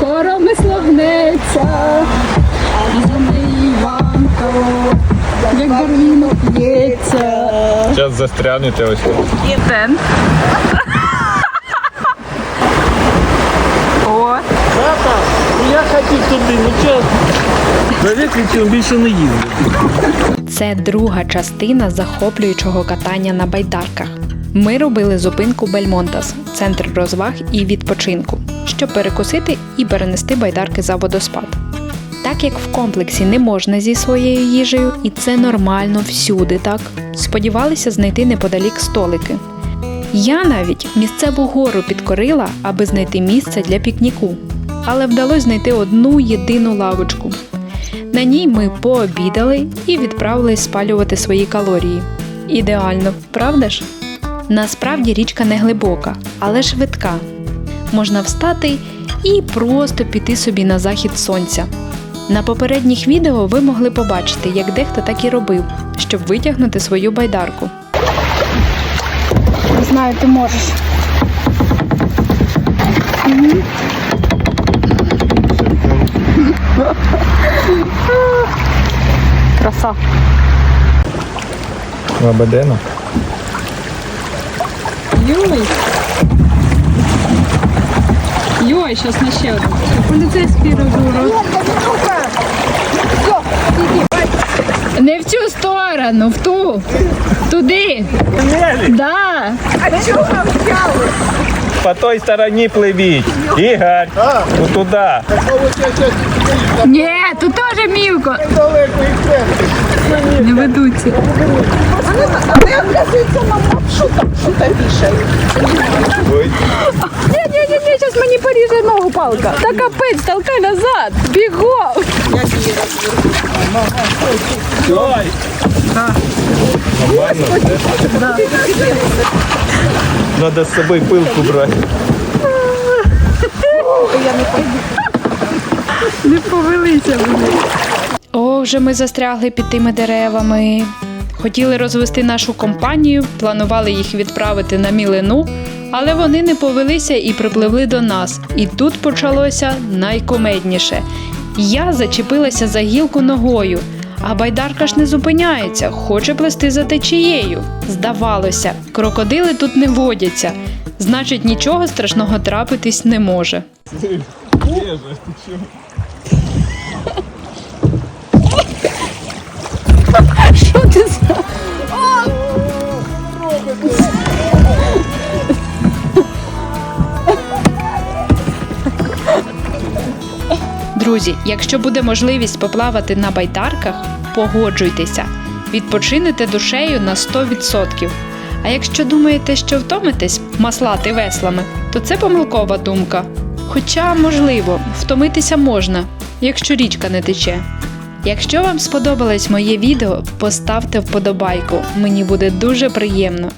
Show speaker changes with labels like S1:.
S1: Коромисло гнеться, і за неї Іванка, як барвінок п'ється.
S2: Зараз застрянете ось.
S1: Ден. О,
S3: Тата, я хотів туди, ну чесно. За більше не їздив.
S4: Це друга частина захоплюючого катання на байдарках. Ми робили зупинку Бельмонтас, центр розваг і відпочинку, щоб перекусити і перенести байдарки за водоспад. Так як в комплексі не можна зі своєю їжею, і це нормально всюди, так сподівалися знайти неподалік столики. Я навіть місцеву гору підкорила, аби знайти місце для пікніку, але вдалося знайти одну єдину лавочку. На ній ми пообідали і відправились спалювати свої калорії. Ідеально, правда ж? Насправді річка не глибока, але швидка. Можна встати і просто піти собі на захід сонця. На попередніх відео ви могли побачити, як дехто так і робив, щоб витягнути свою байдарку.
S1: знаю, ти можеш. Краса.
S2: Лабадена.
S1: Йой. Йой, зараз на ще один. Поліцейський розворот. Не в цю сторону, в ту. Туди. Да. А чого взяли?
S2: По той стороні пливіть. Ігор, ну туди.
S1: Ні, тут теж мілко. Не ведуться.
S2: Ой.
S1: Ні, ні, ні, ні, зараз мені поріже ногу палка. Та капець, толкай назад. Бігом.
S2: Ой. Нормально, все? Надо з собою пилку брати.
S1: Не повелися вони.
S4: О, вже ми застрягли під тими деревами. Хотіли розвести нашу компанію, планували їх відправити на мілину, але вони не повелися і припливли до нас. І тут почалося найкомедніше. Я зачепилася за гілку ногою, а байдарка ж не зупиняється, хоче плести за течією. Здавалося, крокодили тут не водяться, значить нічого страшного трапитись не може. Друзі, якщо буде можливість поплавати на байдарках, погоджуйтеся, відпочинете душею на 100%. А якщо думаєте, що втомитесь маслати веслами, то це помилкова думка. Хоча, можливо, втомитися можна, якщо річка не тече. Якщо вам сподобалось моє відео, поставте вподобайку, мені буде дуже приємно.